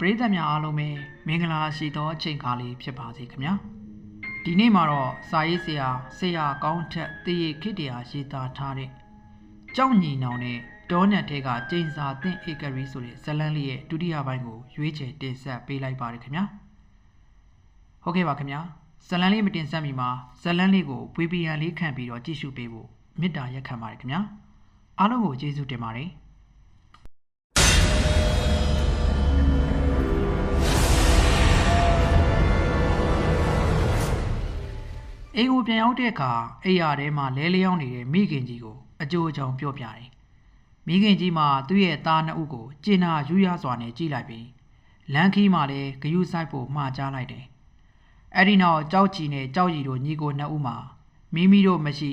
ပရိသတ်များအားလုံးပဲမင်္ဂလာရှိသောအချိန်ကားလေးဖြစ်ပါစေခင်ဗျာဒီနေ့မှာတော့စာရေးဆရာဆရာကောင်းထက်တည်ရခိတ္တရာရေးသားထားတဲ့ကြောက်ညီနောင်နဲ့ဒေါနတ်ထဲကကျိန်စာသင့်ဧကရီဆိုတဲ့ဇတ်လန်းလေးရဲ့ဒုတိယပိုင်းကိုရွေးချယ်တင်ဆက်ပေးလိုက်ပါတယ်ခင်ဗျာဟုတ်ကဲ့ပါခင်ဗျာဇတ်လန်းလေးမတင်ဆက်မီမှာဇတ်လန်းလေးကို VPN လေးခံပြီးတော့ကြည့်ရှုပေးဖို့မေတ္တာရက်ခံပါတယ်ခင်ဗျာအားလုံးကိုကျေးဇူးတင်ပါတယ် အိမ်ကိုပြန်ရောက်တဲ့အခါအိယာထဲမှာလဲလျောင်းနေတဲ့မိခင်ကြီးကိုအကြိုအကြောင်ပြောပြတယ်။မိခင်ကြီးမှာသူ့ရဲ့သားနှစ်ဦးကိုကျင်နာယူရစွာနဲ့ကြည့်လိုက်ပြီးလန်ခီးမှာလည်းဂယုဆိုင်ဖို့မှားကြားလိုက်တယ်။အဲ့ဒီနောက်ကြောက်ကြည်နဲ့ကြောက်ကြည်တို့ညီကိုနှစ်ဦးမှာမိမိတို့မရှိ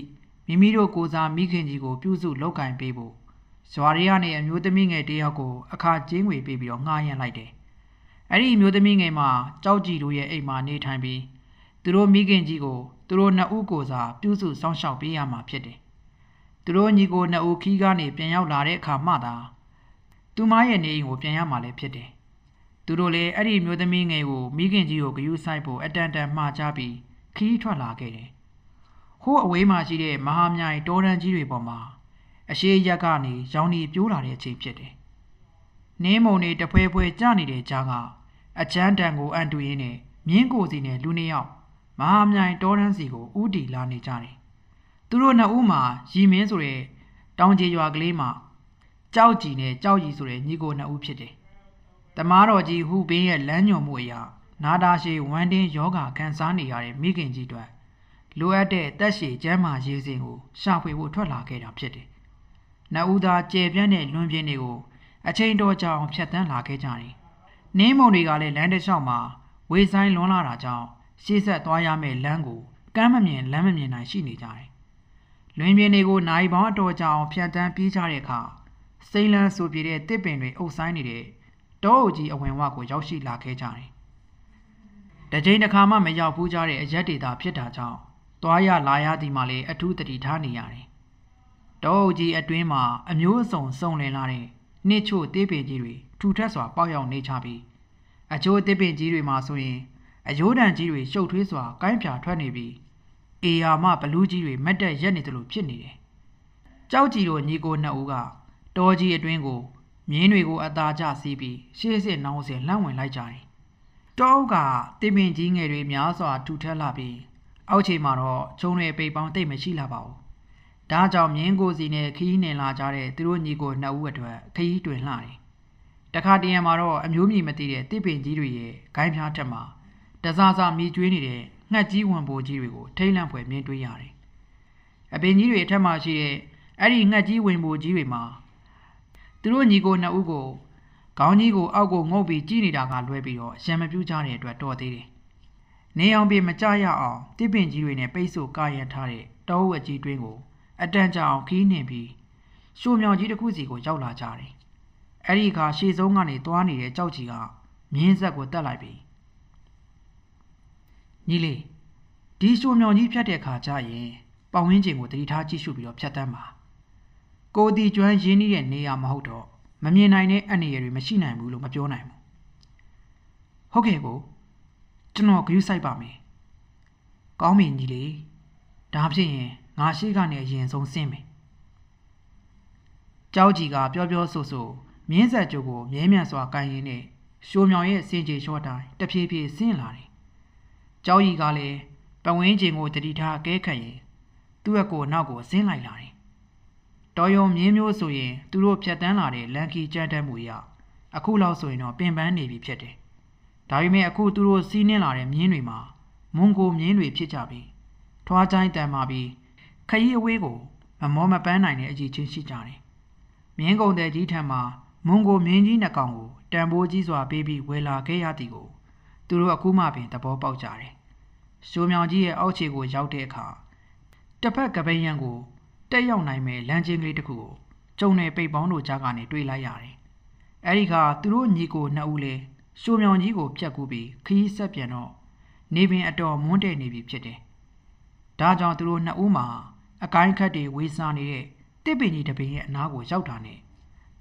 မိမိတို့ကိုစားမိခင်ကြီးကိုပြုစုလောက်ကင်ပေးဖို့ဇွာရီယာနဲ့အမျိုးသမီးငယ်တယောက်ကိုအခါကျင်းငွေပေးပြီးတော့ငှားရမ်းလိုက်တယ်။အဲ့ဒီအမျိုးသမီးငယ်မှာကြောက်ကြည်တို့ရဲ့အိမ်မှာနေထိုင်ပြီး သူတို့မိခင်ကြီးကိုသူတို့နှစ်ဦးကိုစားပြုစုစောင့်ရှောက်ပေးရမှာဖြစ်တယ်။သူတို့ညီကိုနှစ်ဦးခီးကနေပြန်ရောက်လာတဲ့အခါမှသာသူမရဲ့နေအိမ်ကိုပြန်ရမှာလည်းဖြစ်တယ်။သူတို့လည်းအဲ့ဒီမျိုးသမီးငယ်ကိုမိခင်ကြီးကိုဂရုစိုက်ဖို့အတန်တန်မှားကြပြီးခီးထွက်လာခဲ့တယ်။ဟိုးအဝေးမှာရှိတဲ့မဟာမြိုင်တောတန်းကြီးတွေပေါ်မှာအရှိရက်ကနေရောင်နေပြိုးလာတဲ့အချိန်ဖြစ်တယ်။နင်းမုံတွေတဖွဲဖွဲကျနေတဲ့ကြားကအချမ်းတန်ကိုအန်တူရင်းနဲ့မြင်းကိုစီနဲ့လူနှစ်ယောက် မဟာမြိုင်တောတန်းစီကိုဥတီလာနေကြတယ်။သူတို့နှစ်ဦးမှာရီမင်းဆိုတဲ့တောင်ကျေရွာကလေးမှာကြောက်ကြည်နဲ့ကြောက်ကြီးဆိုတဲ့ညီကိုနှစ်ဦးဖြစ်တယ်။တမားတော်ကြီးဟူဘင်းရဲ့လမ်းညွန်မှုအရာနာတာရှည်ဝမ်းတင်းယောဂခံစားနေရတဲ့မိခင်ကြီးတို့လိုအပ်တဲ့တက်ရှည်ကျမ်းမာရေးစဉ်ကိုရှာဖွေဖို့ထွက်လာခဲ့တာဖြစ်တယ်။နှစ်ဦးသားကျေပြန့်တဲ့လွန်ပြင်းတွေကိုအချိန်တော်ကြာအောင်ဖြတ်တန်းလာခဲ့ကြတယ်။နင်းမုံတွေကလည်းလမ်းတစ်လျှောက်မှာဝေဆိုင်လွန်လာတာကြောင့် ရှေ့ဆက်သွားရမယ့်လမ်းကိုကမ်းမမြင်လမ်းမမြင်နိုင်ရှိနေကြတယ်။လွင်ပြင်တွေကိုနိုင်ပေါင်းအတော်ကြာအောင်ဖြတ်တန်းပြေးကြတဲ့အခါစိမ့်လန်းဆူပြေတဲ့တစ်ပင်တွေအုပ်ဆိုင်နေတဲ့တောအုပ်ကြီးအဝင်ဝကိုရောက်ရှိလာခဲ့ကြတယ်။တကြိမ်တစ်ခါမှမရောက်ဘူးကြတဲ့အရက်ဒေတာဖြစ်တာကြောင့်သွားရလာရသည်မှလည်းအထူးတတိထားနေရတယ်။တောအုပ်ကြီးအတွင်းမှာအမျိုးအစုံစုံလင်လာတဲ့နှိချို့သေးပင်ကြီးတွေထူထပ်စွာပေါက်ရောက်နေကြပြီးအချို့သေးပင်ကြီးတွေမှာဆိုရင် အယိုးတန်ကြီးတွေရှုပ်ထွေးစွာကိုင်းဖြာထွက်နေပြီးအေယာမဘလူးကြီးတွေမတ်တက်ရက်နေသလိုဖြစ်နေတယ်။ကြောက်ကြည်တို့ညီကိုနှစ်ဦးကတောကြီးအတွင်းကိုမြင်းတွေကိုအသာကျစီးပြီးရှေ့စစ်နောင်စင်လှမ်းဝင်လိုက်ကြတယ်။တောအုပ်ကတင်ပင်ကြီးငယ်တွေများစွာထူထပ်လာပြီးအောက်ခြေမှာတော့ခြုံတွေပိတ်ပေါင်းတိတ်မရှိလာပါဘူး။ဒါကြောင့်မြင်းကိုစီနဲ့ခီးနေလာကြတဲ့သူတို့ညီကိုနှစ်ဦးအတွက်ခီးတွင်လှတယ်။တခါတရံမှာတော့အမျိုးမြည်မသိတဲ့တစ်ပင်ကြီးတွေရဲ့ဂိုင်းဖျားထက်မှာ တစားစားမိကျွေးနေတဲ့ငှက်ကြီးဝင်ပိုကြီးတွေကိုထိတ်လန့်ဖွယ်မြင်တွေ့ရတယ်။အပင်ကြီးတွေအထက်မှာရှိတဲ့အဲ့ဒီငှက်ကြီးဝင်ပိုကြီးတွေမှာသူတို့ညီကိုနှစ်ဦးကိုခေါင်းကြီးကိုအောက်ကိုငုပ်ပြီးကြည့်နေတာကလွဲပြီးတော့ရံမပြူးကြတဲ့အတွက်တော်သေးတယ်။နေအောင်ပြေမကြရအောင်တစ်ပင်ကြီးတွေနဲ့ပိတ်ဆို့ကာရန်ထားတဲ့တောအုပ်အကြီးတွင်းကိုအတန်ကြာအောင်ခီးနှင်ပြီးရှိုးမြောင်ကြီးတစ်ခုစီကိုရောက်လာကြတယ်။အဲ့ဒီအခါရှေ့ဆုံးကနေသွားနေတဲ့ကြောက်ကြီးကမြင်းဆက်ကိုတက်လိုက်ပြီး ညီလေးဒီရှိုးမြောင်ကြီးဖြတ်တဲ့အခါကျရင်ပတ်ဝန်းကျင်ကိုတတိထားကြည့်ရှုပြီးတော့ဖြတ်တန်းပါ။ကိုတီကျွမ်းရင်းနှီးတဲ့နေရာမဟုတ်တော့မမြင်နိုင်တဲ့အန္တရာယ်တွေမရှိနိုင်ဘူးလို့မပြောနိုင်ဘူး။ဟုတ်ကဲ့ကိုကျွန်တော်ဂရုစိုက်ပါမယ်။ကောင်းပြီညီလေးဒါဖြစ်ရင်ငါရှိကနေအရင်ဆုံးဆင်းမယ်။ကြောက်ကြီးကပြောပြောဆိုဆိုမြင်းဆက်ကျိုးကိုမြဲမြံစွာကန်ရင်းနဲ့ရှိုးမြောင်ရဲ့စင်ကြေလျှော့တိုင်းတဖြည်းဖြည်းဆင်းလာတယ်။ ကြောက်ကြီးကလည်းပဝင်းကျင်ကိုတတိထားအကဲခတ်ရင်သူ့အကိုနောက်ကိုဆင်းလိုက်လာတယ်။တော်ယုံမြင်းမျိုးဆိုရင်သူတို့ဖြတ်တန်းလာတဲ့လန်ကီကြမ်းတမ်းမှုရအခုလောက်ဆိုရင်တော့ပင်ပန်းနေပြီဖြစ်တယ်။ဒါပေမဲ့အခုသူတို့စီးနှင်းလာတဲ့မြင်းတွေမှာမွန်ကိုမြင်းတွေဖြစ်ကြပြီးထွားချိုင်းတန်မာပြီးခရီးအဝေးကိုမမောမပန်းနိုင်တဲ့အကြည့်ချင်းရှိကြတယ်။မြင်းကုံတဲ့ကြီးထံမှာမွန်ကိုမြင်းကြီးနှစ်ကောင်ကိုတန်ဖိုးကြီးစွာပေးပြီးဝယ်လာခဲ့ရသည်ကိုသူတို့အခုမှပင်သဘောပေါက်ကြတယ်။ ရှိုးမြောင်ကြီးရဲ့အောက်ခြေကိုရောက်တဲ့အခါတစ်ဖက်ကပိန်းရန်ကိုတက်ရောက်နိုင်မဲ့လမ်းချင်းကလေးတစ်ခုကိုကျုံနယ်ပိတ်ပေါင်းတို့ကြားကနေတွေ့လိုက်ရတယ်။အဲဒီခါသူတို့ညီကိုနှစ်ဦးလည်းရှိုးမြောင်ကြီးကိုဖြတ်ကူးပြီးခရီးဆက်ပြန်တော့နေပင်အတော်မွန်းတဲ့နေပြီဖြစ်တယ်။ဒါကြောင့်သူတို့နှစ်ဦးမှာအကိုင်းခတ်တွေဝေးစားနေတဲ့တစ်ပင်ကြီးတစ်ပင်ရဲ့အနားကိုရောက်တာနဲ့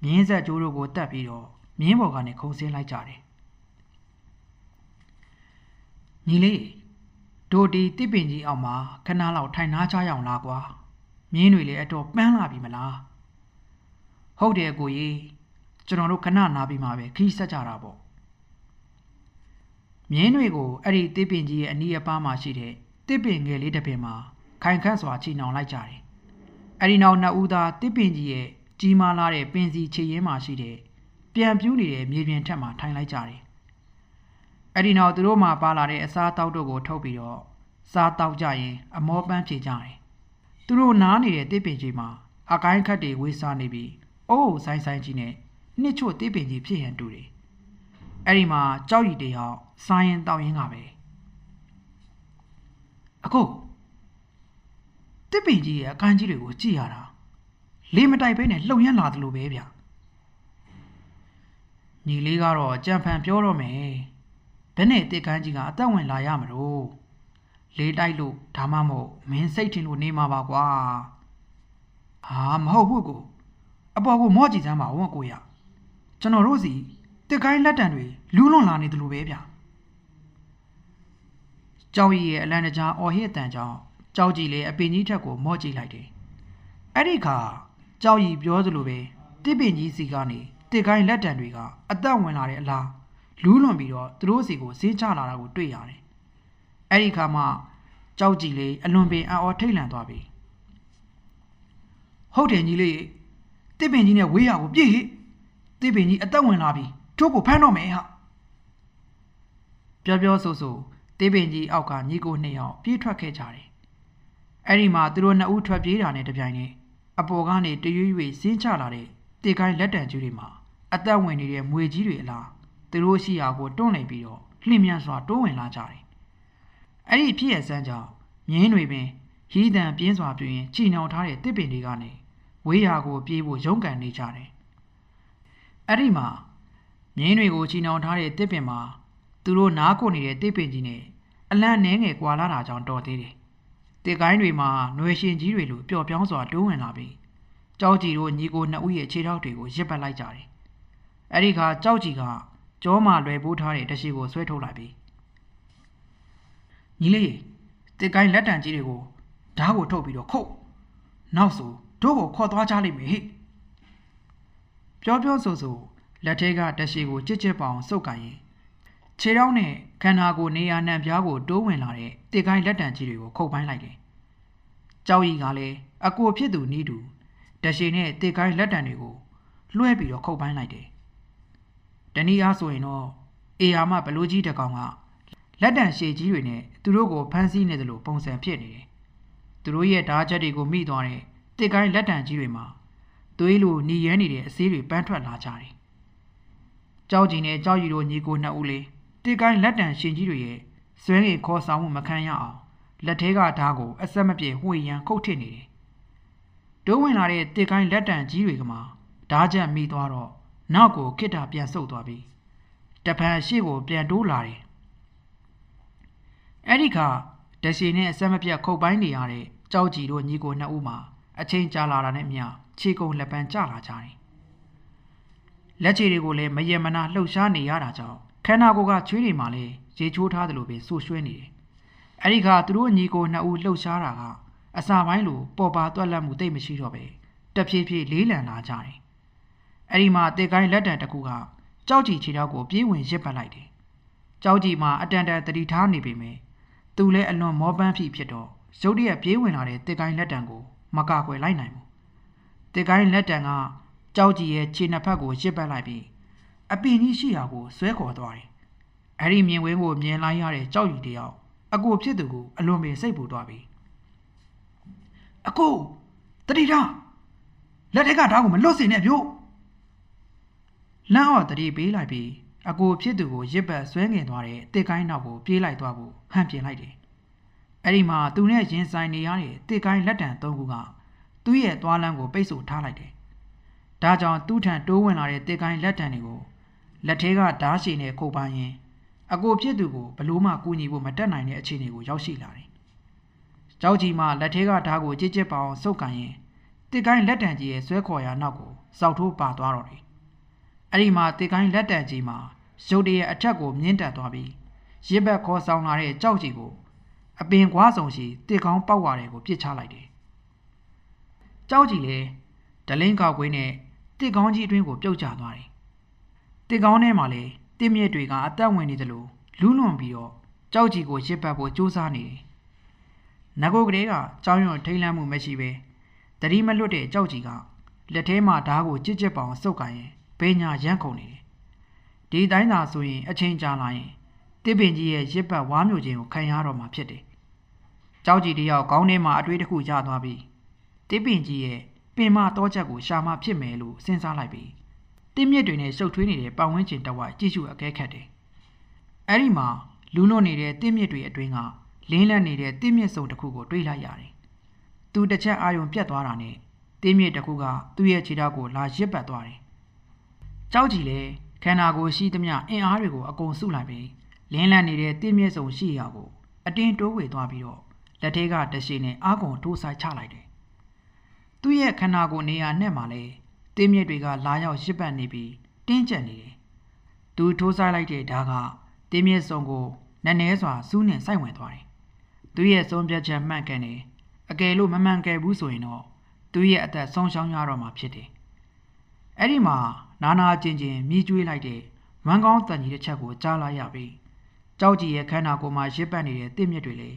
မြင်းဆက်ကျိုးတို့ကိုတတ်ပြီးတော့မြင်းပေါ်ကနေခုံဆင်းလိုက်ကြတယ်ညီလေးတို့ ဒီတစ်ပင်ကြီးအောက်မှာခဏလောက်ထိုင်နာကြရအောင်လားကွာမြင်းတွေလည်းအတော်ပန်းလာပြီမလားဟုတ်တယ်ကိုကြီးကျွန်တော်တို့ခဏနာပြီးမှပဲခီးဆက်ကြတာပေါ့မြင်းတွေကိုအဲ့ဒီတစ်ပင်ကြီးရဲ့အနီးအပါးမှာရှိတဲ့တစ်ပင်ငယ်လေးတစ်ပင်မှာခိုင်ခန့်စွာချီနှောင်လိုက်ကြတယ်အဲ့ဒီနောက်နှစ်ဦးသားတစ်ပင်ကြီးရဲ့ကြီးမားလာတဲ့ပင်စီခြေရင်းမှာရှိတဲ့ပြန်ပြူးနေတဲ့မြေပြင်ထက်မှာထိုင်လိုက်ကြတယ် အဲ့ဒီနောက်သူတို့မှပါလာတဲ့အစားတောက်တို့ကိုထုတ်ပြီးတော့စားတောက်ကြရင်အမောပန်းဖြေကြတယ်သူတို့နားနေတဲ့တစ်ပင်ကြီးမှာအကိုင်းခတ်တွေဝေးစားနေပြီးအိုးဆိုင်ဆိုင်ကြီးနဲ့နှစ်ချို့တစ်ပင်ကြီးဖြစ်ရန်တူတယ်အဲ့ဒီမှာကြောက်ရည်တယောက်စားရင်တောက်ရင်ကပဲအခုတစ်ပင်ကြီးရဲ့အကန်းကြီးတွေကိုကြည့်ရတာလေးမတိုက်ပဲနဲ့လှုပ်ရမ်းလာသလိုပဲဗျညီလေးကတော့ကြံဖန်ပြောတော့မယ် ဘယ်နဲ့တစ်ကန်းကြီးကအသက်ဝင်လာရမလို့လေးတိုက်လို့ဒါမှမဟုတ်မင်းစိတ်ထင်လို့နေမှာပါကွာဟာမဟုတ်ဘူးကိုအပေါ်ကိုမော့ကြည့်စမ်းပါဦးကိုရကျွန်တော်တို့စီတစ်ကိုင်းလက်တံတွေလူးလွန်လာနေတယ်လို့ပဲဗျကြောက်ရည်ရဲ့အလံတကြားအော်ဟစ်တန်ကြောင့်ကြောက်ကြည်လေအပင်ကြီးထက်ကိုမော့ကြည့်လိုက်တယ်အဲ့ဒီခါကြောက်ရည်ပြောသလိုပဲတစ်ပင်ကြီးစီကနေတစ်ကိုင်းလက်တံတွေကအသက်ဝင်လာတဲ့အလား လူးလွန်ပြီးတော့သူတို့စီကိုဈေးချလာတာကိုတွေ့ရတယ်အဲ့ဒီခါမှကြောက်ကြည်လေးအလွန်ပင်အော်ထိတ်လန့်သွားပြီဟုတ်တယ်ညီလေးတစ်ပင်ကြီးနဲ့ဝေးရကိုပြည့်ဟိတစ်ပင်ကြီးအသက်ဝင်လာပြီတို့ကိုဖမ်းတော့မယ်ဟာပြောပြောဆိုဆိုတစ်ပင်ကြီးအောက်ကညီကိုနှစ်ယောက်ပြေးထွက်ခဲ့ကြတယ်အဲ့ဒီမှာသူတို့နှစ်ဦးထွက်ပြေးတာနဲ့တပြိုင်နက်အပေါ်ကနေတရွေ့ရွေ့ဆင်းချလာတဲ့တေကိုင်းလက်တံကျူးတွေမှာအသက်ဝင်နေတဲ့မွေကြီးတွေအလား သူတို့ရှိရာကိုတွန့်နေပြီးတော့လှင်မြန်စွာတိုးဝင်လာကြတယ်အဲ့ဒီဖြစ်ရစမ်းကြောင့်မြင်းတွေပင်ဟီးတန်ပြင်းစွာပြင်းချီနှောင်ထားတဲ့တစ်ပင်တွေကနေဝေးရာကိုပြေးဖို့ရုန်းကန်နေကြတယ်။အဲ့ဒီမှာမြင်းတွေကိုချီနှောင်ထားတဲ့တစ်ပင်မှာသူတို့နားကိုနေတဲ့တစ်ပင်ကြီးနဲ့အလန့်နှဲငယ်ကွာလာတာကြောင့်တော်သေးတယ်။တစ်ကိုင်းတွေမှာຫນွေရှင်ကြီးတွေလိုပျော်ပြောင်းစွာတိုးဝင်လာပြီးကြောက်ကြီးတို့ညီကိုနှစ်ဦးရဲ့ခြေထောက်တွေကိုရစ်ပတ်လိုက်ကြတယ်။အဲ့ဒီခါကြောက်ကြီးက ကြောမှလွယ်ပိုးထားတဲ့တရှိကိုဆွဲထုတ်လိုက်ပြီးညီလေးတစ်ကိုင်းလက်တံကြီးတွေကိုဓားကိုထုတ်ပြီးတော့ခုတ်နောက်ဆိုတို့ကိုခေါ်သွားကြလိမ့်မယ်ဟိပြောပြောဆိုဆိုလက်ထဲကတရှိကိုကြစ်ကြစ်ပေါင်စုပ်ကန်ရင်ခြေထောက်နဲ့ခန္ဓာကိုယ်နေရာနှံပြားကိုတိုးဝင်လာတဲ့တစ်ကိုင်းလက်တံကြီးတွေကိုခုတ်ပိုင်းလိုက်တယ်ကြောက်ရီကလည်းအကိုဖြစ်သူနီးတူတရှိနဲ့တစ်ကိုင်းလက်တံတွေကိုလွှဲပြီးတော့ခုတ်ပိုင်းလိုက်တယ် တနည်းအားဆိုရင်တော့အေယာမဘလူးကြီးတကောင်ကလက်တံရှည်ကြီးတွေနဲ့သူတို့ကိုဖမ်းဆီးနေတယ်လို့ပုံစံဖြစ်နေတယ်သူတို့ရဲ့ဓာတ်ချက်တွေကိုမိသွားတဲ့တစ်ကိုင်းလက်တံကြီးတွေမှာသွေးလိုညီရဲနေတဲ့အဆေးတွေပန်းထွက်လာကြတယ်။ကြောက်ကြီးနဲ့ကြောက်ရီတို့ညီကိုနှစ်ဦးလေးတစ်ကိုင်းလက်တံရှင်ကြီးတွေရဲ့ဆွဲငင်ခေါ်ဆောင်မှုမခံရအောင်လက်ထဲကဓားကိုအဆက်မပြေဝှေ့ရန်ခုတ်ထစ်နေတယ်။ဒိုးဝင်လာတဲ့တစ်ကိုင်းလက်တံကြီးတွေကမှဓားချက်မိသွားတော့ နောက်ကိုခိတ္တာပြန်ဆုပ်သွားပြီးတပံရှိကိုပြန်တိုးလာတယ်။အဲ့ဒီခါဒစီနဲ့အဆက်မပြတ်ခုတ်ပိုင်းနေရတဲ့ကြောက်ကြီးတို့ညီကိုနှစ်ဦးမှာအချိန်ကြာလာတာနဲ့မျှခြေကုံလက်ပန်းကျလာကြတယ်။လက်ခြေတွေကိုလည်းမယင်မနာလှုပ်ရှားနေရတာကြောင့်ခန္ဓာကိုယ်ကချွေးတွေမှာလည်းရေချိုးထားသလိုပဲဆူရွှဲနေတယ်။အဲဒီခါသူတို့ညီကိုနှစ်ဦးလှုပ်ရှားတာကအစာပိုင်းလိုပေါ်ပါတွက်လက်မှုတိတ်မရှိတော့ပဲတဖြည်းဖြည်းလေးလံလာကြတယ်။ အဲဒီမှာတေကိုင်းလက်တံတစ်ခုကကြောက်ကြည်ခြေထောက်ကိုပြေးဝင်ရစ်ပတ်လိုက်တယ်။ကြောက်ကြည်မှာအတန်တန်တတိထားနေပေမဲ့သူလည်းအလွန်မောပန်းဖြစ်ဖြစ်တော့ရုတ်တရက်ပြေးဝင်လာတဲ့တေကိုင်းလက်တံကိုမကကွယ်လိုက်နိုင်ဘူးတစ်ကိုင်းလက်တံကကြောက်ကြီးရဲ့ခြေနှစ်ဖက်ကိုရစ်ပတ်လိုက်ပြီးအပင်ကြီးရှိရာကိုဆွဲခေါ်သွားတယ်အဲ့ဒီမြင်ဝင်းကိုမြင်လိုက်ရတဲ့ကြောက်ရီတယောက်အကိုဖြစ်သူကိုအလွန်ပင်စိတ်ပူသွားပြီအကိုတတိထားလက်ထက်ကဓာတ်ကိုမလွတ်စေနဲ့ဗျို့ လမ်းအော်တတိပေးလိုက်ပြီးအကိုဖြစ်သူကိုရစ်ပတ်ဆွဲငင်သွားတဲ့တစ်ကိုင်းနောက်ကိုပြေးလိုက်သွားဖို့ဟန်ပြင်လိုက်တယ်အဲ့ဒီမှာသူနဲ့ရင်ဆိုင်နေရတဲ့တစ်ကိုင်းလက်တံသုံးခုကသူ့ရဲ့သွားလမ်းကိုပိတ်ဆို့ထားလိုက်တယ်။ဒါကြောင့်သူ့ထံတိုးဝင်လာတဲ့တစ်ကိုင်းလက်တံတွေကိုလက်ထဲကဓားရှည်နဲ့ခုတ်ပန်းရင်းအကိုဖြစ်သူကိုဘလို့မှကူညီဖို့မတက်နိုင်တဲ့အခြေအနေကိုရောက်ရှိလာတယ်။ကြောက်ကြီးမှလက်ထဲကဓားကိုကြစ်ကြစ်ပအောင်စုပ်ကန်ရင်တစ်ကိုင်းလက်တံကြီးရဲ့ဆွဲခေါ်ရာနောက်ကိုစောက်ထိုးပါသွားတော့တယ်။ အဲ့ဒီမှာတစ်ကိုင်းလက်တံကြီးမှာရုတ်တရက်အထက်ကိုမြင့်တက်သွားပြီးရစ်ဘက်ခေါ်ဆောင်လာတဲ့ကြောက်ကြီးကိုအပင်ကွာဆောင်ရှိတစ်ကောင်းပေါက်ဝါတွေကိုပြစ်ချလိုက်တယ်။ကြောက်ကြီးလည်းဒလင်းကောက်ကွင်းနဲ့တစ်ကောင်းကြီးအတွင်းကိုပြုတ်ကျသွားတယ်။တစ်ကောင်းထဲမှာလည်းတစ်မြစ်တွေကအသက်ဝင်နေသလိုလူးလွန်ပြီးတော့ကြောက်ကြီးကိုရစ်ပတ်ဖို့ကြိုးစားနေတယ်။ငကိုကလေးကကြောင်းရွံထိတ်လန့်မှုမရှိပဲတတိမလွတ်တဲ့ကြောက်ကြီးကလက်ထဲမှာဓားကိုကြစ်ကြစ်ပေါင်စုပ်ကိုင်ရင် ဘေးညာရမ်းခုန်နေတယ်။ဒီတိုင်းသာဆိုရင်အချိန်ကြာလာရင်တစ်ပင်ကြီးရဲ့ရစ်ပတ်ဝါးမျိုးချင်းကိုခံရတော့မှာဖြစ်တယ်။ကြောက်ကြီးတယောက်ခေါင်းထဲမှာအတွေးတစ်ခုရသွားပြီးတစ်ပင်ကြီးရဲ့ပင်မတော့ချက်ကိုရှာမဖြစ်မယ်လို့စဉ်းစားလိုက်ပြီးတစ်မြစ်တွေနဲ့ရှုပ်ထွေးနေတဲ့ပတ်ဝန်းကျင်တစ်ဝိုက်ကြည့်ရှုအကဲခတ်တယ်။အဲဒီမှာလူးလွတ်နေတဲ့တစ်မြစ်တွေအတွင်းကလင်းလန့်နေတဲ့တစ်မြစ်စုံတစ်ခုကိုတွေ့လိုက်ရတယ်။သူတစ်ချက်အာယုံပြတ်သွားတာနဲ့တင်းမြစ်တစ်ခုကသူ့ရဲ့ခြေထောက်ကိုလာရစ်ပတ်သွားတယ်။ ကြောက်ကြည်လေခန္ဓာကိုယ်ရှိသမျှအင်အားတွေကိုအကုန်စုလိုက်ပြီးလင်းလန့်နေတဲ့တင်းမြစ်စုံရှိရာကိုအတင်းတိုးဝေသွားပြီးတော့လက်ထဲကတရှိနဲ့အာကုန်ထိုးဆိုင်ချလိုက်တယ်။သူ့ရဲ့ခန္ဓာကိုယ်နေရာနဲ့မှလည်းတင်းမြစ်တွေကလာရောက်ရစ်ပတ်နေပြီးတင်းကျပ်နေတယ်။သူထိုးဆိုင်လိုက်တဲ့ဓာတ်ကတင်းမြစ်စုံကိုနည်းနည်းစွာစူးနှင်ဆိုင်ဝင်သွားတယ်။သူ့ရဲ့ဆုံးဖြတ်ချက်မှန်ကန်တယ်။အကယ်လို့မမှန်ကန်ဘူးဆိုရင်တော့သူ့ရဲ့အသက်ဆုံးရှုံးရတော့မှာဖြစ်တယ်။အဲ့ဒီမှာ နာနာချင်းချင်းမြည်ကျွေးလိုက်တဲ့ဝမ်းကောင်းတန်ကြီးတစ်ချက်ကိုကြားလာရပြီးကြောက်ကြီးရဲ့ခန္ဓာကိုယ်မှာရစ်ပတ်နေတဲ့တင့်မြစ်တွေလေ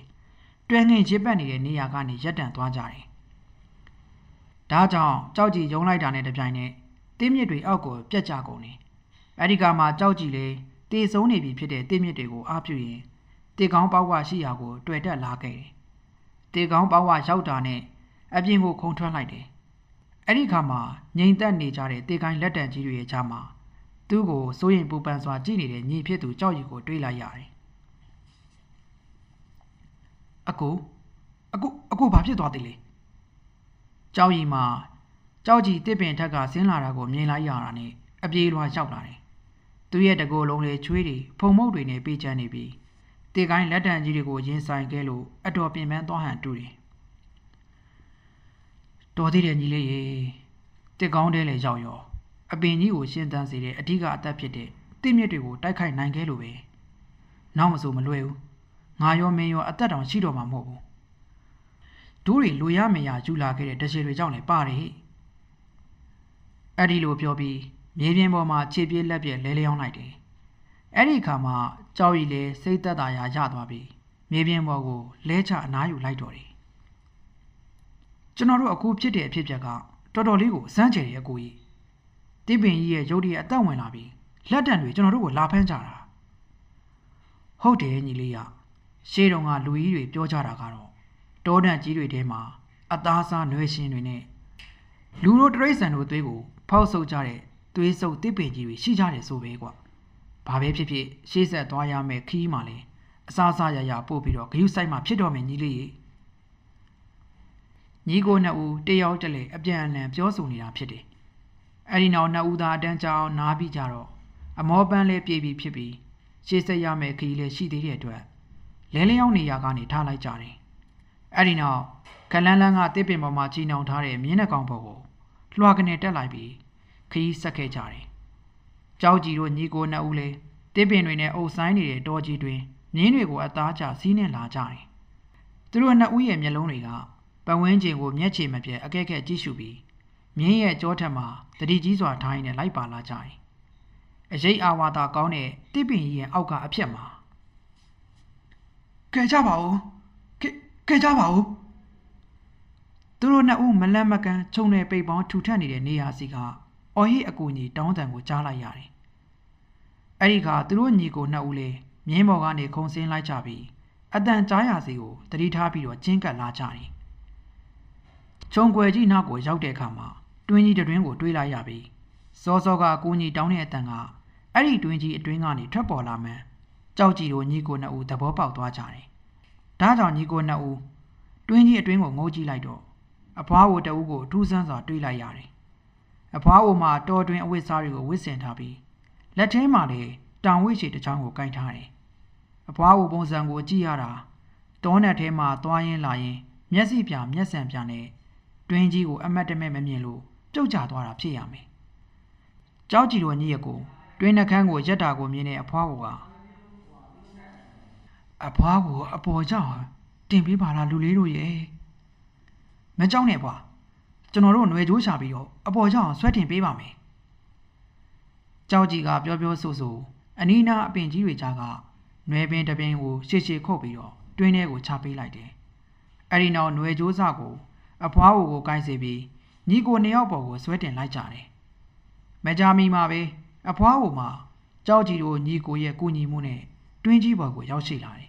တွဲငင်ရစ်ပတ်နေတဲ့နေရာကနေရက်တန့်သွားကြတယ်။ဒါကြောင့်ကြောက်ကြီးယုံလိုက်တာနဲ့တပြိုင်နက်တင့်မြစ်တွေအောက်ကိုပြက်ကျကုန်တယ်။အဲ့ဒီကမှကြောက်ကြီးလေတေဆုံးနေပြီဖြစ်တဲ့တင့်မြစ်တွေကိုအားပြုရင်တေကောင်းပေါက်ဝရှိရာကို တွေ့တက်လာခဲ့တယ်။တေကောင်းပေါက်ဝရောက်တာနဲ့အပြင်ကိုခုန်ထွက်လိုက်တယ်။ အဲ့ဒီခါမှာငိမ်သက်နေကြတဲ့တေကိုင်းလက်တံကြီးတွေရဲ့ကြားမှာသူ့ကိုစိုးရင်ပူပန်စွာကြည့်နေတဲ့ညီဖြစ်သူကြောက်ရီကိုတွေးလိုက်ရတယ်။အကူအကူအကူဘာဖြစ်သွားသေးလဲ။ကြောက်ရီမှာကြောက်ကြီးတစ်ပင်ထက်ကဆင်းလာတာကိုမြင်လိုက်ရတာနဲ့အပြေးလွှာရောက်လာတယ်။သူ့ရဲ့တကိုယ်လုံးလေးချွေးတွေဖုံမုတ်တွေနဲ့ပေးချမ်းနေပြီးတေကိုင်းလက်တံကြီးတွေကိုရင်ဆိုင်ခဲ့လို့အတော်ပြင်ပန်းသွားဟန်တူတယ်။ တော်သေးတယ်ညီလေးရေတစ်ကောင်းတဲလေရောက်ရောအပင်ကြီးကိုရှင်းတန်းစေတဲ့အဓိကအသက်ဖြစ်တဲ့တစ်မြစ်တွေကိုတိုက်ခိုက်နိုင်ခဲ့လို့ပဲနောက်မဆိုမလွယ်ဘူးငါရောမင်းရောအသက်တောင်ရှိတော့မှာမဟုတ်ဘူးဒိုးတွေလိုရမရယူလာခဲ့တဲ့တချေတွေကြောင့်လည်းပါတယ်အဲ့ဒီလိုပြောပြီးမြေပြင်ပေါ်မှာခြေပြေးလက်ပြက်လဲလျောင်းလိုက်တယ်အဲ့ဒီအခါမှာကြောက်ရီလည်းစိတ်သက်သာရာရသွားပြီးမြေပြင်ပေါ်ကိုလဲချအနားယူလိုက်တော့တယ် ကျွန်တော်တို့အခုဖြစ်တဲ့အဖြစ်အပျက်ကတော်တော်လေးကိုစမ်းချယ်တယ်အကိုကြီးတိပင်ကြီးရဲ့ရုပ်တရက်အသက်ဝင်လာပြီးလက်တံတွေကျွန်တော်တို့ကိုလာဖမ်းကြတာဟုတ်တယ်ညီလေးရရှေးတုန်းကလူကြီးတွေပြောကြတာကတော့တောတန့်ကြီးတွေထဲမှာအသားစားနွယ်ရှင်တွေနဲ့လူတို့တရိษံတို့သွေးကိုဖောက်ဆုပ်ကြတဲ့သွေးဆုပ်တိပင်ကြီးတွေရှိကြတယ်ဆိုပဲကွာဘာပဲဖြစ်ဖြစ်ရှေးဆက်သွားရမယ်ခီးမှလည်းအစားအစာရရပို့ပြီးတော့ဂယုဆိုင်မှာဖြစ်တော့မယ်ညီလေးကြီး ညီကိုနှစ်ဦးတယောက်တလေအပြန်အလှန်ပြောဆိုနေတာဖြစ်တယ်။အဲဒီနောက်နှစ်ဦးသားအတန်းကြောင်နားပြီးကြတော့အမောပန်းလေးပြေးပြီးဖြစ်ပြီးရှေ့ဆက်ရမယ့်ခရီးလေးရှိသေးတဲ့အတွက်လဲလျောင်းနေရကနေထားလိုက်ကြတယ်။အဲဒီနောက်ကလန်းလန်းကတစ်ပင်ပေါ်မှာကြီးနှောင်ထားတဲ့မြင်းနှကောင်ပေါ်ကိုလွှာကနေတက်လိုက်ပြီးခရီးဆက်ခဲ့ကြတယ်။ကြောက်ကြီးတို့ညီကိုနှစ်ဦးလေးတစ်ပင်တွေနဲ့အုပ်ဆိုင်နေတဲ့တောကြီးတွင်မြင်းတွေကိုအသားကျစီးနှင်လာကြတယ်။သူတို့နှစ်ဦးရဲ့မျက်လုံးတွေက ပတ်ဝန်းကျင်ကိုမျက်ခြေမပြတ်အကဲကဲကြည့်ရှုပြီးမြင်းရဲ့ကြောထက်မှာတတိကြီးစွာထိုင်းနဲ့လိုက်ပါလာကြတယ်။အရေးအာဝါဒကောင်းတဲ့တိပင်ကြီးရဲ့အောက်ကအဖြက်မှာကဲကြပါဦးကဲကဲကြပါဦးသူတို့နှစ်ဦးမလန့်မကန်းခြုံနေပိတ်ပေါင်းထူထပ်နေတဲ့နေရာစီကအော်ဟိအကူကြီးတောင်းတန်ကိုကြားလိုက်ရတယ်။အဲ့ဒီခါသူတို့ညီကိုနှစ်ဦးလေးမြင်းပေါ်ကနေခုံဆင်းလိုက်ကြပြီးအတန်ကြားရစီကိုတတိထားပြီးတော့ကျင်းကပ်လာကြတယ် ခြုံွယ်ကြီးနောက်ကိုရောက်တဲ့အခါမှာတွင်းကြီးတွင်ကိုတွေးလိုက်ရပြီစောစောကအကူကြီးတောင်းတဲ့အတန်ကအဲ့ဒီတွင်းကြီးအတွင်းကနေထွက်ပေါ်လာမှန်းကြောက်ကြည်တို့ညီကိုနှစ်ဦးသဘောပေါက်သွားကြတယ်ဒါကြောင့်ညီကိုနှစ်ဦးတွင်းကြီးအတွင်းကိုငိုကြည့်လိုက်တော့အဖွားကိုတအူးကိုထူးဆန်းစွာတွေးလိုက်ရတယ်အဖွားကိုမှတော်တွင်အဝတ်စားတွေကိုဝတ်ဆင်ထားပြီးလက်ထဲမှာလည်းတောင်ဝိရှိတစ်ချောင်းကိုကင်ထားတယ်အဖွားကိုပုံစံကိုကြည့်ရတာတောနဲ့ထဲမှာသွားရင်းလာရင်မျက်စိပြမျက်စံပြနဲ့ တွင်းကြီးကိုအမတ်တမဲ့မမြင်လို့ပြုတ်ကျသွားတာဖြစ်ရမယ်။ကြောက်ကြည်တော်ညီရကိုတွင်းနှခမ်းကိုရက်တာကိုမြင်တဲ့အဖွားက အဖွားကိုအပေါ်ကြောင့်တင်ပေးပါလားလူလေးတို့ရဲ့မကြောက်နဲ့ဖွာကျွန်တော်တို့ຫນွေကြိုးချပြီးတော့အပေါ်ကြောင့်ဆွဲတင်ပေးပါမယ်ကြောက်ကြီးကပြောပြောဆိုဆိုအနီးနားအပင်ကြီးတွေကြားကຫນွေပင်တစ်ပင်ကိုရှေ့ရှေ့ခုတ်ပြီးတော့တွင်းထဲကိုချပေးလိုက်တယ်အဲ့ဒီနောက်ຫນွေကြိုးစကို အဖွားကိုကိုကိုင်းစေပြီးညီကိုနှစ်ယောက်ပေါ်ကိုဆွဲတင်လိုက်ကြတယ်မကြမီမှာပဲအဖွားကိုမှကြောက်ကြီးတို့ညီကိုရဲ့ကူညီမှုနဲ့တွင်းကြီးပေါ်ကိုရောက်ရှိလာတယ်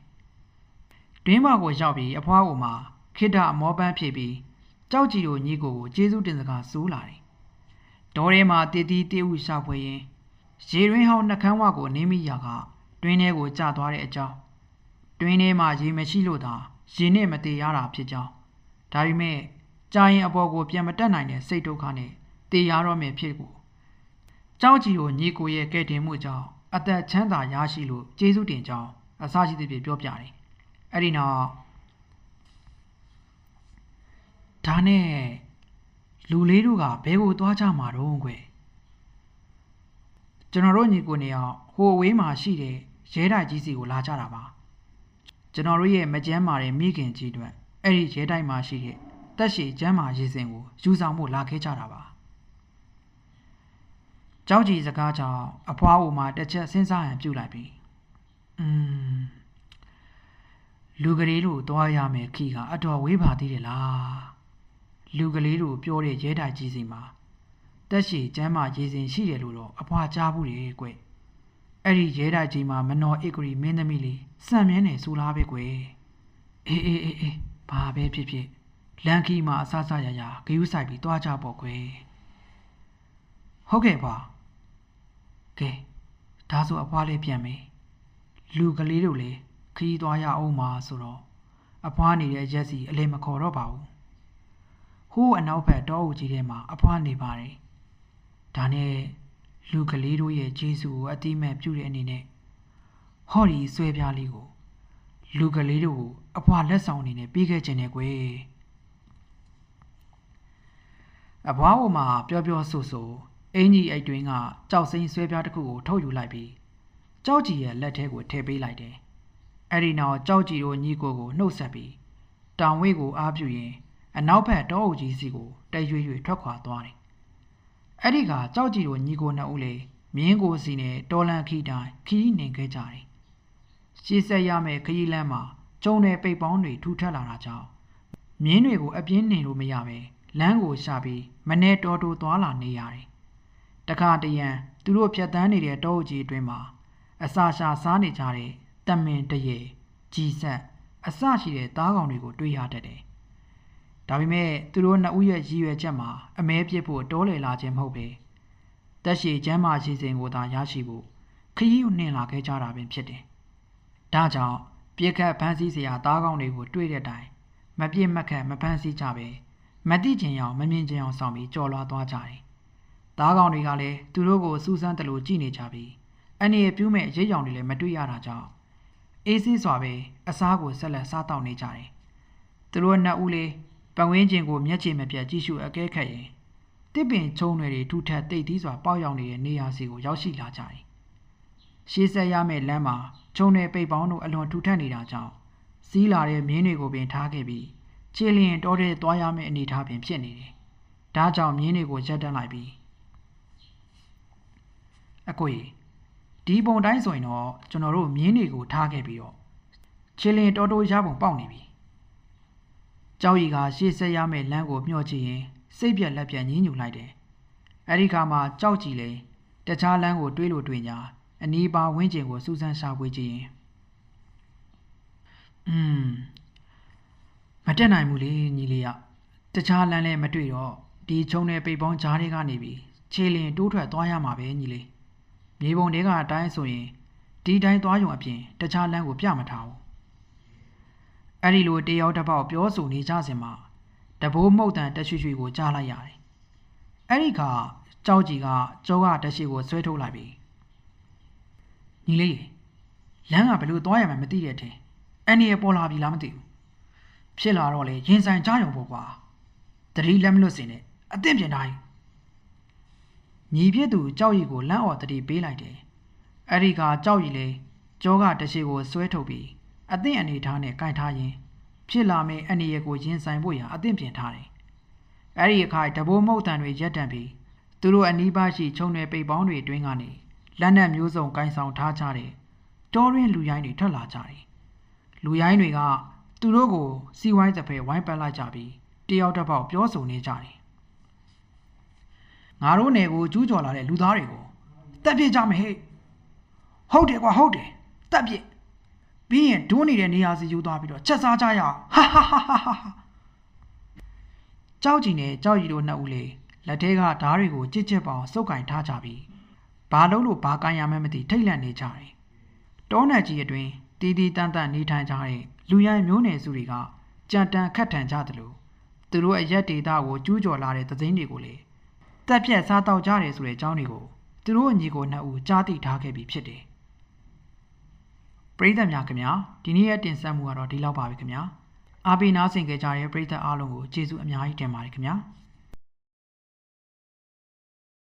။တွင်းပေါ်ကိုရောက်ပြီးအဖွားကိုမှခိတ္တအမောပန်းဖြည့်ပြီးကြောက်ကြီးတို့ညီကိုကိုကျေးဇူးတင်စကားဆိုးလာတယ်။ဒေါ်ထဲမှာတည်တည်တေးဥရှာဖွေရင်ရေရင်းဟောင်းနှကန်းဝကိုနင်းမိရာကတွင်းထဲကိုကျသွားတဲ့အကြောင်းတွင်းထဲမှာရေမရှိလို့သာရေနဲ့မတည်ရတာဖြစ်ကြောင်းဒါပေမဲ့ ကြာရင်အပေါ်ကိုပြန်မတက်နိုင်တဲ့စိတ်ဒုက္ခနဲ့တည်ရတော့မယ်ဖြစ်ကိုကြောက်ကြီးကိုညီကိုရဲ့ကဲ့တင်မှုကြောင့်အသက်ချမ်းသာရရှိလို့ကျေးဇူးတင်ကြောင်းအစရှိသဖြင့်ပြောပြတယ်။အဲ့ဒီနောက်ဒါနဲ့လူလေးတို့ကဘဲကိုသွားကြမှာတော့ကွယ်ကျွန်တော်တို့ညီကိုနေအောင်ဟိုအဝေးမှာရှိတဲ့ရဲတိုက်ကြီးစီကိုလာကြတာပါကျွန်တော်တို့ရဲ့မကြမ်းမာတဲ့မိခင်ကြီးတို့အဲ့ဒီရဲတိုက်မှာရှိတဲ့ တက်ရှိကျမ်းမာရေးစင်ကိုယူဆောင်ဖို့လာခဲ့ကြတာပါကြောက်ကြီးစကားကြောင့်အဖွားအိုမှာတစ်ချက်စဉ်းစားရန်ပြုလိုက်ပြီ။อืมလူကလေးတို့သွားရမယ်ခီကအတော်ဝေးပါသေးတယ်လား။လူကလေးတို့ပြောတဲ့ရဲတိုင်ကြီးစီမှာတက်ရှိကျမ်းမာရေးစင်ရှိတယ်လို့တော့အဖွားကြားဘူးတယ်ကွ။အဲ့ဒီရဲတိုင်ကြီးမှာမနော်ဧကရီမင်းသမီးလေးစံမြန်းနေစူလားပဲကွ။အေးအေးအေးအေးဘာပဲဖြစ်ဖြစ် လန်ခီမှာအဆဆရရဂယုဆိုင်ပြီးသွားကြပေါ့ကွ။ဟုတ်ကဲ့ပါ။ကဲဒါဆိုအဖွားလေးပြန်မယ်လူကလေးတို့လည်းခရီးသွားရအောင်ပါဆိုတော့အဖွားနေတဲ့ရက်စီအလေးမခေါ်တော့ပါဘူးဟိုးအနောက်ဘက်တောအုပ်ကြီးထဲမှာအဖွားနေပါတယ်ဒါနဲ့လူကလေးတို့ရဲ့ဂျေစုကိုအတိမဲ့ပြုတဲ့အနေနဲ့ဟော်ဒီဆွဲပြားလေးကို လူကလေးတို့ကိုအဖွားလက်ဆောင်အနေနဲ့ပေးခဲ့ခြင်းနဲ့ကွယ် အဖွားဟိုမှာပြောပြောဆိုဆိုအင်ကြီးအိတ်တွင်ကကြောက်စိမ်းဆွဲပြားတစ်ခုကိုထုတ်ယူလိုက်ပြီးကြောက်ကြီးရဲ့လက်ထဲကိုထည့်ပေးလိုက်တယ်။အဲဒီနောက်ကြောက်ကြီးတို့ညီကိုကိုနှုတ်ဆက်ပြီးတောင်ဝေးကိုအားပြုရင်အနောက်ဘက်တောအုပ်ကြီးစီကိုတရွေ့ရွေ့ထွက်ခွာသွားတယ်။အဲဒီကကြောက်ကြီးတို့ညီကိုနှစ်ဦးလေမြင်းကိုစီနဲ့တော်လန်ခီတိုင်းခီးနေခဲ့ကြတယ်။ရှေ့ဆက်ရမယ့်ခရီးလမ်းမှာကျုံတဲ့ပိတ်ပေါင်းတွေထူထပ်လာတာကြောင့်မြင်းတွေကိုအပြင်းနေလို့မရပဲ လမ်းကိုရှာပြီးမနေတော်တိုသွားလာနေရတယ်တခါတရံသူတို့ဖြတ်တန်းနေတဲ့တောအုပ်ကြီးအတွင်းမှာအစာရှာစားနေကြတဲ့တမင်တရေကြီးဆက်အစရှိတဲ့သားကောင်တွေကိုတွေ့ရတတ်တယ်။ဒါပေမဲ့သူတို့နှစ်ဦးရဲ့ရည်ရွယ်ချက်မှာအမဲပြစ်ဖို့တောလေလာခြင်းမဟုတ်ပဲတက်ရှိကျမ်းမာရှိစဉ်ကိုသာရရှိဖို့ခရီးကိုနှင်လာခဲ့ကြတာပင်ဖြစ်တယ်။ဒါကြောင့်ပြစ်ခတ်ဖမ်းဆီးစရာသားကောင်တွေကိုတွေ့တဲ့တိုင်မပြစ်မခတ်မဖမ်းဆီးကြပဲ မတိကျင်အောင်မမြင်ကျင်အောင်ဆောင်ပြီးကြော်လွားသွားကြတယ်သားကောင်တွေကလည်းသူတို့ကိုစူးစမ်းတယ်လို့ကြည်နေကြပြီးအနေရပြူးမဲ့ရိတ်ရောင်တွေလည်းမတွေ့ရတာကြောင့်အေးဆေးစွာပဲအစားကိုဆက်လက်စားတောက်နေကြတယ်။သူတို့နှစ်ဦးလေးပဝင်းကျင်ကိုမျက်ခြေမပြတ်ကြည့်ရှုအကဲခတ်ရင်တစ်ပင်ချုံတွေထူထပ်တိတ်သီးစွာပေါက်ရောက်နေတဲ့နေရာစီကိုရောက်ရှိလာကြတယ်။ရှေးဆက်ရမယ့်လမ်းမှာချုံတွေပိတ်ပေါင်းတို့အလွန်ထူထပ်နေတာကြောင့်စီးလာတဲ့မြင်းတွေကိုပင်ထားခဲ့ပြီး ခြေလျင်တောထဲသွားရမယ့်အနေအထားပင်ဖြစ်နေတယ်။ဒါကြောင့်မြင်းတွေကိုရက်တက်လိုက်ပြီးအကိုကြီးဒီပုံတိုင်းဆိုရင်တော့ကျွန်တော်တို့မြင်းတွေကိုထားခဲ့ပြီးတော့ချီလင်တော်တော်ရပုံပေါက်နေပြီကြောက်ရီကရှေ့ဆက်ရမယ့်လမ်းကိုမျှော်ကြည့်ရင်စိတ်ပြက်လက်ပြက်ညင်းညူလိုက်တယ်အဲ့ဒီခါမှာကြောက်ကြည့်လေတခြားလမ်းကိုတွေးလို့တွေးညာအနီးပါဝင်းကျင်ကိုစူးစမ်းရှာဖွေကြည့်ရင်อืม မတက်နိုင်ဘူးလေညီလေးရတခြားလမ်းလည်းမတွေ့တော့ဒီချုံတဲ့ပိတ်ပေါင်းကြားတွေကနေပြီးခြေလင်တိုးထွက်သွားရမှာပဲညီလေးမြေပုံတွေကအတိုင်းဆိုရင်ဒီတိုင်းသွားရုံအပြင်တခြားလမ်းကိုပြမထားဘူးအဲ့ဒီလိုတယောက်တစ်ပေါက်ပြောဆိုနေကြစင်မှာတဘိုးမှုတ်တန်တရွှေရွှေကိုကြားလိုက်ရတယ်အဲ့ဒီခါကြောက်ကြီးကကျောကတရှိကိုဆွဲထုတ်လိုက်ပြီညီလေးလမ်းကဘယ်လိုသွားရမှန်းမသိတဲ့အထင်အဲ့ဒီပေါ်လာပြီလားမသိဘူး ဖြစ်လာတော့လေရင်ဆိုင်ကြားရုံပေါ့ကွာတတိလက်မလွတ်စင်နဲ့အသင့်ပြင်တိုင်းညီပြစ်သူကြောက်ရီကိုလမ်းအော်တတိပေးလိုက်တယ်။အဲ့ဒီကကြောက်ရီလေကြောကတရှိကိုဆွဲထုတ်ပြီးအသင့်အနေထားနဲ့ကင်ထားရင်ဖြစ်လာမယ့်အနေရကိုရင်ဆိုင်ဖို့ရန်အသင့်ပြင်ထားတယ်။အဲ့ဒီအခါတဘိုးမုတ်တန်တွေရက်တန့်ပြီးသူတို့အနီးပါးရှိခြုံနယ်ပိတ်ပေါင်းတွေအတွင်းကနေလက်နက်မျိုးစုံကင်ဆောင်ထားကြတဲ့တောရင်းလူရိုင်းတွေထွက်လာကြတယ်။လူရိုင်းတွေက သူတို့ကိုစီဝိုင်းတစ်ဖက်ဝိုင်းပတ်လိုက်ကြပြီးတယောက်တစ်ပေါက်ပြောဆိုနေကြတယ်။ငါတို့နယ်ကိုကျူးကျော်လာတဲ့လူသားတွေကိုတက်ပြစ်ကြမယ်ဟဲ့။ဟုတ်တယ်ကွာဟုတ်တယ်တက်ပြစ်ပြီးရင်ဒိုးနေတဲ့နေရာစီယူသွားပြီးတော့ချက်စားကြရအောင်ဟာဟာဟာဟာဟာကြောက်ကြည်နဲ့ကြောက်ရီတို့နှစ်ဦးလေလက်ထဲကဓားတွေကိုကြစ်ကြစ်ပေါင်စုပ်ကင်ထားကြပြီးဘာလုံးလို့ဘာကန်ရမှန်းမသိထိတ်လန့်နေကြတယ်တောနယ်ကြီးအတွင်းတီးတီးတန်းတန်းနေထိုင်ကြတဲ့ လူရိုင်းမျိုးနယ်စုတွေကကြံတန်ခတ်ထန်ကြသလိုသူတို့အရက်ဒေတာကိုကျူးကျော်လာတဲ့သသိန်းတွေကိုလေတက်ပြက်စားတော့ကြတယ်ဆိုတဲ့အကြောင်းတွေကိုသူတို့ညီကိုနှစ်ဦးကြားသိထားခဲ့ပြီးဖြစ်တယ်ပရိသတ်များခင်ဗျာဒီနေ့ရဲ့တင်ဆက်မှုကတော့ဒီလောက်ပါပဲခင်ဗျာအားပေးနားဆင်ကြကြတဲ့ပရိသတ်အားလုံးကိုကျေးဇူးအများကြီးတင်ပါတယ်ခင်ဗျာ